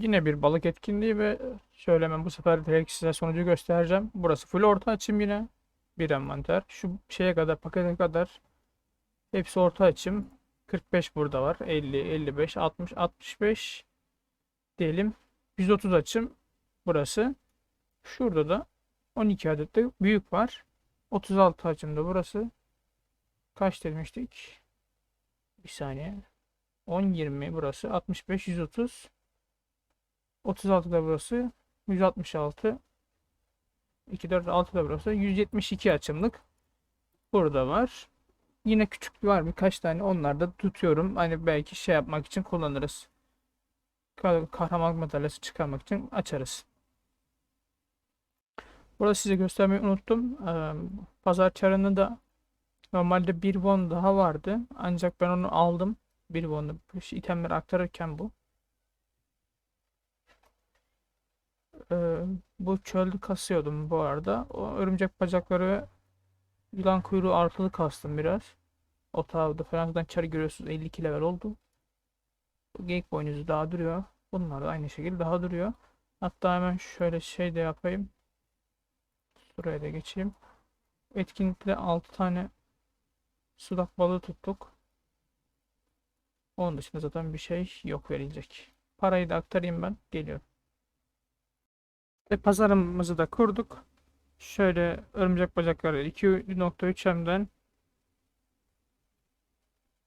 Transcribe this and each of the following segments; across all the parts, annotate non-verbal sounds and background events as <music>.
yine bir balık etkinliği ve şöyle hemen bu sefer direkt size sonucu göstereceğim. Burası full orta açım yine. Bir envanter. Şu şeye kadar pakete kadar hepsi orta açım. 45 burada var. 50, 55, 60, 65 diyelim. 130 açım burası. Şurada da 12 adet de büyük var. 36 açımda burası. Kaç demiştik? Bir saniye. 10 20 burası 65 130 36 da burası 166 2 4 6 da burası 172 açımlık burada var. Yine küçük var birkaç tane onlar da tutuyorum. Hani belki şey yapmak için kullanırız. Kah- Kahraman madalyası çıkarmak için açarız. Burada size göstermeyi unuttum. Pazar çarını da normalde bir won daha vardı. Ancak ben onu aldım. Bir won'da şu itemleri aktarırken bu. Ee, bu çölde kasıyordum bu arada. O örümcek bacakları yılan kuyruğu artılı kastım biraz. O tavda Fransa'dan çarı görüyorsunuz 52 level oldu. Bu geyik boynuzu daha duruyor. Bunlar da aynı şekilde daha duruyor. Hatta hemen şöyle şey de yapayım. Şuraya da geçeyim. Etkinlikte 6 tane sudak balığı tuttuk. Onun dışında zaten bir şey yok verilecek. Parayı da aktarayım ben. Geliyorum. Ve pazarımızı da kurduk. Şöyle örümcek bacakları 2.3M'den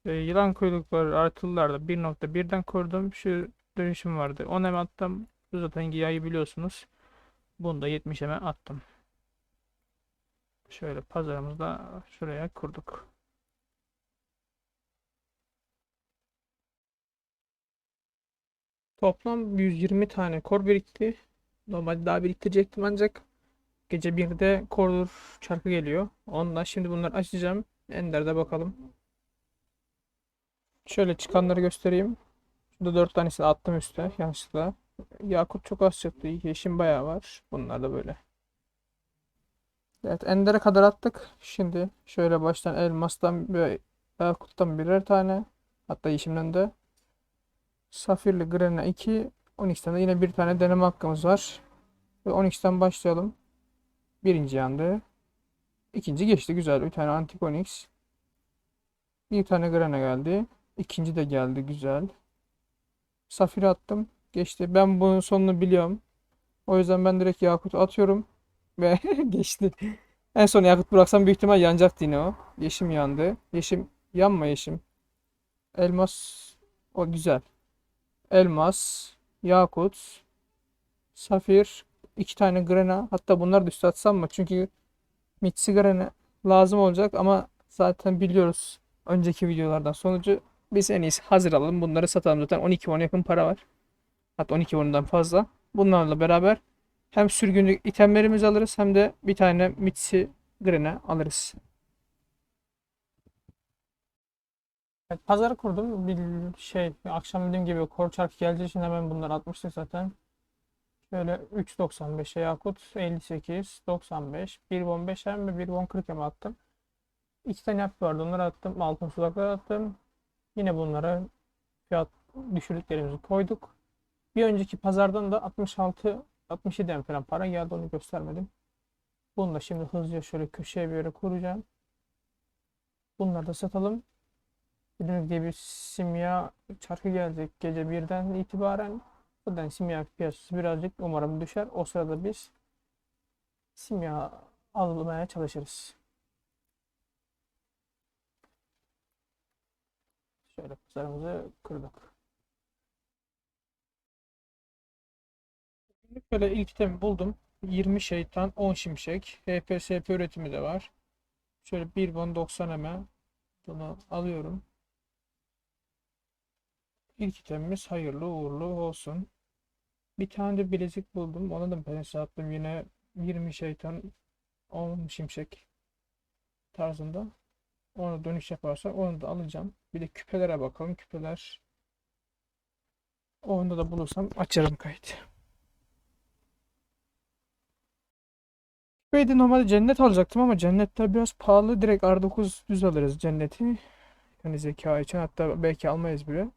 e, yılan kuyrukları artılılar da 1.1'den kurdum. Şu dönüşüm vardı. 10 M attım. Bu zaten yayı biliyorsunuz. Bunu da 70 M attım. Şöyle pazarımızı da şuraya kurduk. Toplam 120 tane kor birikti. Normalde daha biriktirecektim ancak gece 1'de kordur çarkı geliyor. Ondan şimdi bunları açacağım. Ender'de bakalım. Şöyle çıkanları göstereyim. Şurada 4 tanesini attım üste yanlışlıkla. Yakut çok az çıktı. Yeşim bayağı var. Bunlar da böyle. Evet Ender'e kadar attık. Şimdi şöyle baştan elmastan ve yakuttan birer tane. Hatta yeşimden de. Safirli Grena 2. 12'den de yine bir tane deneme hakkımız var. Ve 12'den başlayalım. Birinci yandı. İkinci geçti. Güzel. Bir tane Antik Onyx. Bir tane Grena geldi. İkinci de geldi. Güzel. Safir attım. Geçti. Ben bunun sonunu biliyorum. O yüzden ben direkt Yakut atıyorum. Ve <laughs> geçti. En son Yakut bıraksam büyük ihtimal yanacaktı yine o. Yeşim yandı. Yeşim yanma Yeşim. Elmas o güzel. Elmas, Yakut, Safir, iki tane Grena. Hatta bunları da üstü atsam mı? Çünkü Mitsi Grena lazım olacak ama zaten biliyoruz önceki videolardan sonucu. Biz en iyisi hazır alalım. Bunları satalım. Zaten 12 won yakın para var. Hatta 12 won'dan fazla. Bunlarla beraber hem sürgünlük itemlerimizi alırız hem de bir tane Mitsi Grena alırız. Evet, pazarı kurdum. Bir şey akşam dediğim gibi kor çarkı geleceği için hemen bunları atmıştık zaten. Şöyle 3.95'e Yakut 58 95 1.15 hem ve 1.40 hem attım. İki tane yap vardı onları attım. Altın sulaklar attım. Yine bunlara fiyat düşürdüklerimizi koyduk. Bir önceki pazardan da 66 67 em falan para geldi onu göstermedim. Bunu da şimdi hızlıca şöyle köşeye bir yere kuracağım. Bunları da satalım. Dediğim gibi simya çarkı gelecek gece birden itibaren. Zaten simya piyasası birazcık umarım düşer. O sırada biz simya almaya çalışırız. Şöyle pazarımızı kırdık. Şöyle ilk itemi buldum. 20 şeytan, 10 şimşek. HP, SP üretimi de var. Şöyle 1 bon 90 hemen. Bunu alıyorum. İlk itemimiz hayırlı uğurlu olsun. Bir tane de bilezik buldum. Ona da ben attım. Yine 20 şeytan 10 şimşek tarzında. Ona dönüş yaparsa onu da alacağım. Bir de küpelere bakalım. Küpeler onu da bulursam açarım kayıt. Küpeyi de normalde cennet alacaktım ama cennetler biraz pahalı. Direkt R9 düz alırız cenneti. Yani zeka için hatta belki almayız bile.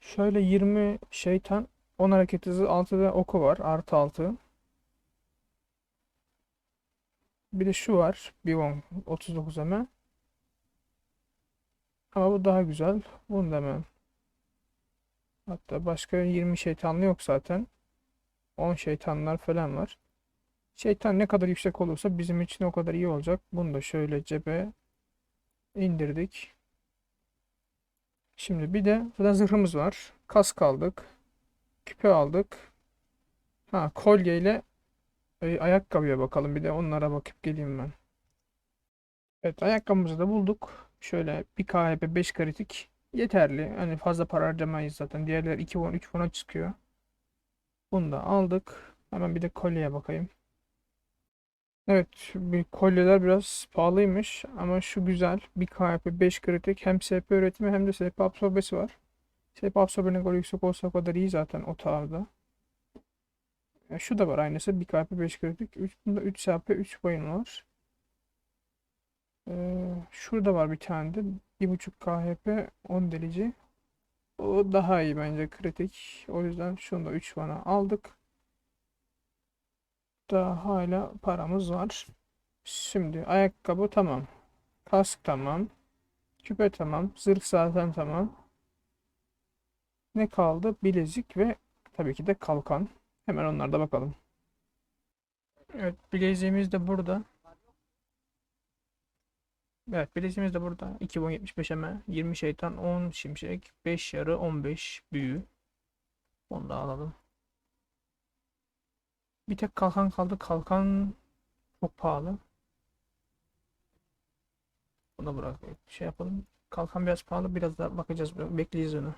Şöyle 20 şeytan 10 hareket hızı 6 da oku var. Artı 6. Bir de şu var. Bivon 39 hemen. Ama bu daha güzel. Bunu da hemen. Hatta başka 20 şeytanlı yok zaten. 10 şeytanlar falan var. Şeytan ne kadar yüksek olursa bizim için o kadar iyi olacak. Bunu da şöyle cebe indirdik. Şimdi bir de burada zırhımız var. Kask aldık. Küpe aldık. Ha kolyeyle e, ayakkabıya bakalım. Bir de onlara bakıp geleyim ben. Evet ayakkabımızı da bulduk. Şöyle bir KHP 5 kritik yeterli. Hani fazla para harcamayız zaten. Diğerler 2 won 3 won'a çıkıyor. Bunu da aldık. Hemen bir de kolyeye bakayım. Evet, bir kolyeler biraz pahalıymış ama şu güzel. Bir KP 5 kritik hem SP üretimi hem de SP absorbesi var. SP absorbe ne kadar yüksek olsa o kadar iyi zaten o tarzda. Ya şu da var aynısı. Bir KP 5 kritik. 3, bunda 3 SP 3 bayın var. Ee, şurada var bir tane de. 1.5 KHP 10 delici. O daha iyi bence kritik. O yüzden şunu da 3 bana aldık. Daha hala paramız var. Şimdi ayakkabı tamam. Kask tamam. Küpe tamam. Zırh zaten tamam. Ne kaldı? Bilezik ve tabii ki de kalkan. Hemen onlarda bakalım. Evet bileziğimiz de burada. Evet bileziğimiz de burada. 2075 eme 20 şeytan 10 şimşek 5 yarı 15 büyü. Onu da alalım. Bir tek kalkan kaldı. Kalkan çok pahalı. Bunu bırak. Şey yapalım. Kalkan biraz pahalı. Biraz da bakacağız. Bekleyeceğiz onu.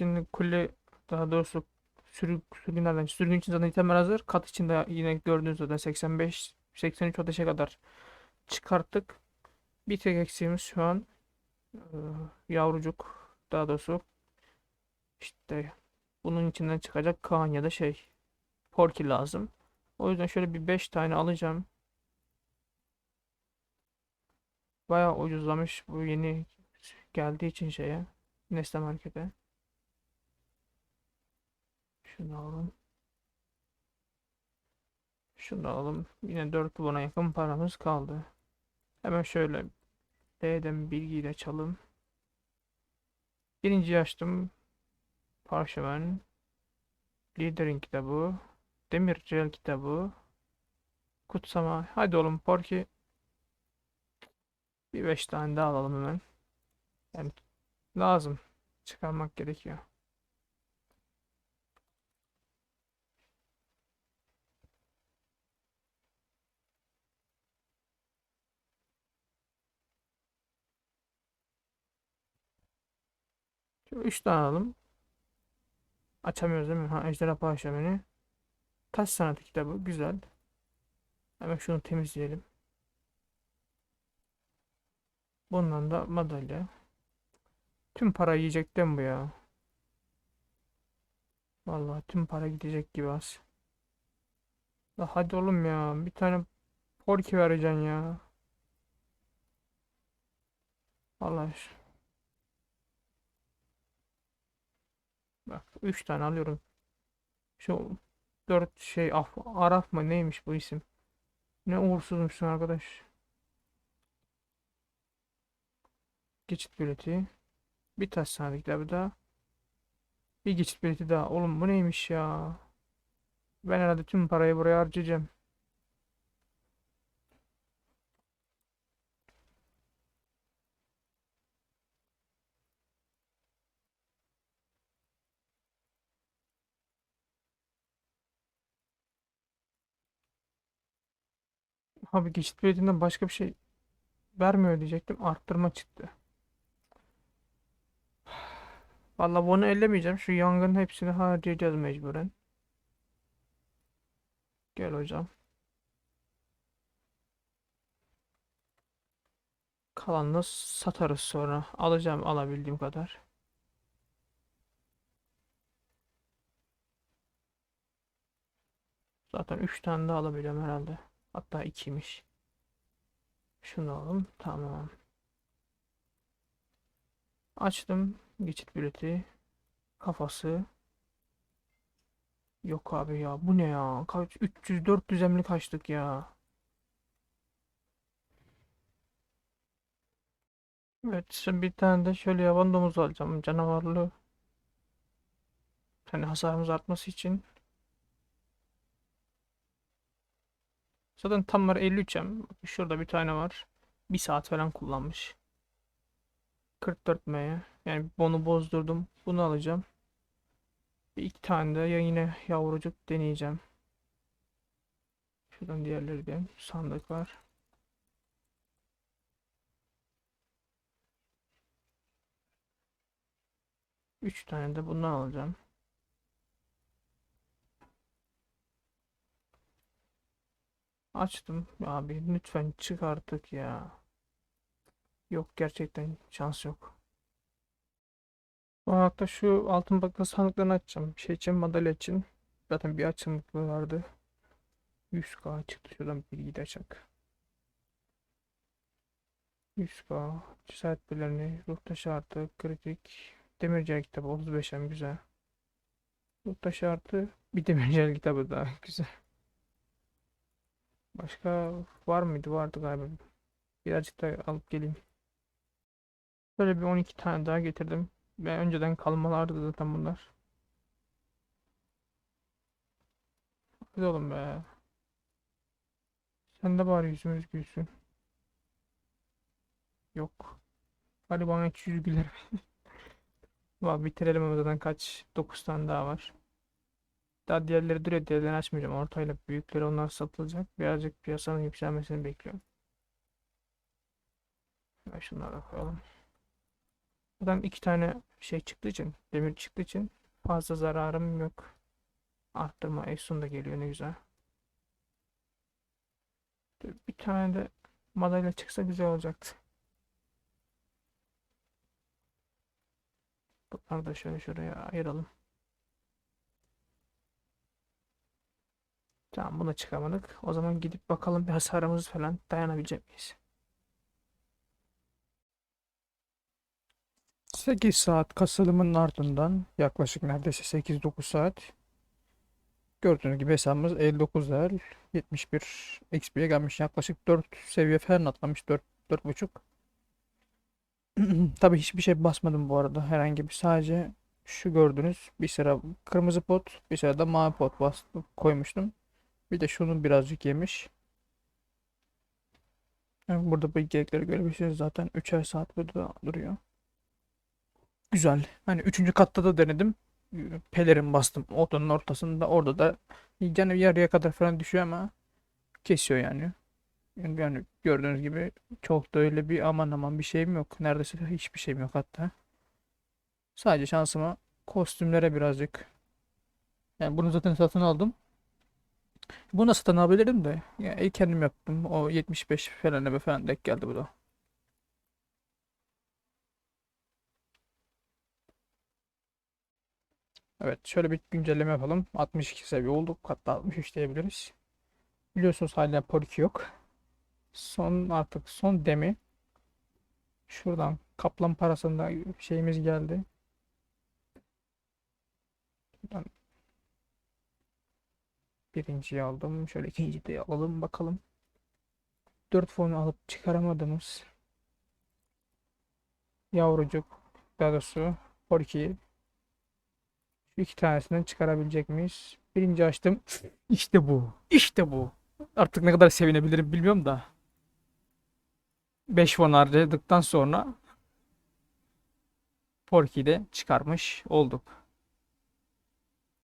Şimdi kule daha doğrusu sürü, sürgünlerden sürgün için zaten itemler hazır. Kat için de yine gördüğünüz zaten 85 83 ateşe kadar çıkarttık. Bir tek eksiğimiz şu an e, yavrucuk daha doğrusu işte bunun içinden çıkacak Kaan ya da şey Porky lazım. O yüzden şöyle bir 5 tane alacağım. Bayağı ucuzlamış bu yeni geldiği için şeye Nesne Market'e. Şunu alalım. Şunu alalım. Yine 4 buna yakın paramız kaldı. Hemen şöyle D'den bilgiyi de açalım. Birinciyi açtım. Parşömen. Liderin kitabı. Demircel kitabı. Kutsama. Hadi oğlum Porky. Bir 5 tane daha alalım hemen. Yani lazım. Çıkarmak gerekiyor. Şöyle 3 tane alalım. Açamıyoruz değil mi? Ha Ejderha Paşameni. Taş sanatı kitabı. Güzel. Hemen şunu temizleyelim. Bundan da madalya. Tüm para yiyecekten bu ya. Vallahi tüm para gidecek gibi az. La hadi oğlum ya. Bir tane Porky vereceksin ya. Vallahi. Bak 3 tane alıyorum. Şu 4 şey af, Araf mı neymiş bu isim? Ne uğursuzmuşsun arkadaş. Geçit bileti. Bir taş sandık bir daha. Bir geçit bileti daha. Oğlum bu neymiş ya? Ben herhalde tüm parayı buraya harcayacağım. Abi geçit biletinden başka bir şey vermiyor diyecektim. Arttırma çıktı. Vallahi bunu ellemeyeceğim. Şu yangın hepsini harcayacağız mecburen. Gel hocam. Kalanını satarız sonra. Alacağım alabildiğim kadar. Zaten 3 tane daha alabiliyorum herhalde. Hatta 2'ymiş. Şunu alalım. Tamam. Açtım. Geçit bileti. Kafası. Yok abi ya. Bu ne ya? Kaç 300 400 emlik kaçtık ya. Evet, bir tane de şöyle yaban domuz alacağım. Canavarlı. Hani hasarımız artması için. Zaten tam var 53'em. Şurada bir tane var. Bir saat falan kullanmış. 44 M'ye. Yani bunu bozdurdum. Bunu alacağım. Bir iki tane de ya yine yavrucuk deneyeceğim. Şuradan diğerleri de sandık var. Üç tane de bundan alacağım. Açtım. Abi lütfen çık artık ya. Yok gerçekten şans yok. Bu hafta şu altın bakkal sandıklarını açacağım. Şey için madalya için. Zaten bir açımlıklı vardı. 100k çıktı şuradan bilgi de açak. 100k. Cesaret birlerini. Ruh taşı artı. Kritik. Demirciler kitabı 35'em güzel. Ruh taşı artı. Bir demirciler kitabı daha <laughs> güzel. Başka var mıydı? Vardı galiba. Birazcık da alıp geleyim. Böyle bir 12 tane daha getirdim. Ve önceden kalmalardı zaten bunlar. Hadi oğlum be. Sen de bari yüzümüz gülsün. Yok. Hadi bana hiç yüz güler. <laughs> Bak bitirelim zaten kaç? 9 tane daha var. Daha diğerleri duruyor. Diğerlerini açmayacağım. Ortayla büyükleri onlar satılacak. Birazcık piyasanın yükselmesini bekliyorum. Ve şunları da. Buradan iki tane şey çıktığı için, demir çıktığı için fazla zararım yok. Arttırma Efsun da geliyor ne güzel. Bir tane de madalya çıksa güzel olacaktı. Bunları da şöyle şuraya ayıralım. Tamam buna çıkamadık. O zaman gidip bakalım bir hasarımız falan dayanabilecek miyiz? 8 saat kasılımın ardından yaklaşık neredeyse 8-9 saat gördüğünüz gibi hesabımız 59 level 71 XP'ye gelmiş yaklaşık 4 seviye falan atlamış 4 4.5 <clears throat> Tabii hiçbir şey basmadım bu arada herhangi bir sadece şu gördüğünüz bir sıra kırmızı pot bir sıra da mavi pot bastım koymuştum bir de şunu birazcık yemiş Yani burada bilgileri görebilirsiniz zaten 3'er saat burada duruyor Güzel. Hani üçüncü katta da denedim. Pelerin bastım odanın ortasında. Orada da yani yarıya kadar falan düşüyor ama kesiyor. Yani yani gördüğünüz gibi çok da öyle bir aman aman bir şeyim yok. Neredeyse hiçbir şeyim yok hatta. Sadece şansıma kostümlere birazcık Yani bunu zaten satın aldım. Bunu satın alabilirim de. Yani kendim yaptım. O 75 falan falan denk geldi bu da. Evet şöyle bir güncelleme yapalım. 62 seviye olduk. Hatta 63 diyebiliriz. Biliyorsunuz hala Polki yok. Son artık son demi. Şuradan kaplan parasında şeyimiz geldi. Şuradan birinciyi aldım. Şöyle ikinciyi de alalım bakalım. 4 fonu alıp çıkaramadığımız yavrucuk daha doğrusu Polki'yi şu iki tanesinden çıkarabilecek miyiz? Birinci açtım. İşte bu. İşte bu. Artık ne kadar sevinebilirim bilmiyorum da. 5 won harcadıktan sonra Porky'yi de çıkarmış olduk.